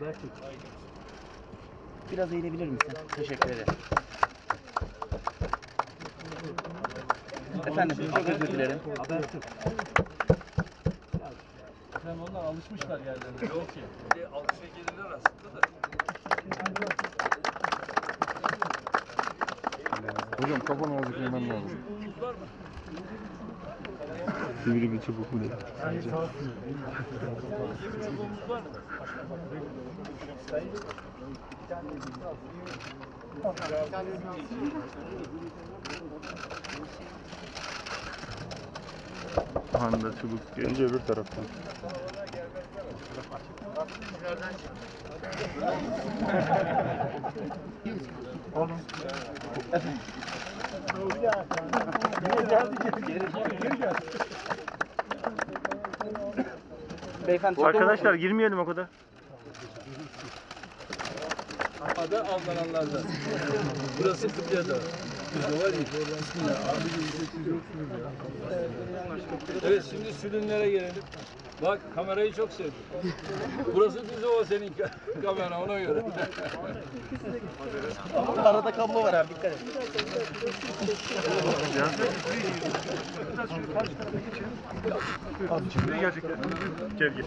Habertürk. Biraz eğilebilir misin? Teşekkür ederim. Efendim çok özür dilerim. Habertürk. Sen onlar alışmışlar yerlerine. Yok ki. Alışa gelirler aslında da. Hocam kafanı azıcık yemen lazım. Sivri bir çubuk mu değil? Handa çubuk gelince öbür taraftan. Beyefendi Arkadaşlar girmeyelim o kadar. Ada avlananlardan. Burası Kıbrıs'ta. Burada var ya. Bismillah. Abi Evet şimdi sürünlere gelelim. Bak kamerayı çok sevdim. Burası düz ova senin ka- kamera ona göre. arada kablo var abi dikkat et. Şimdi gerçekten. Gel gel.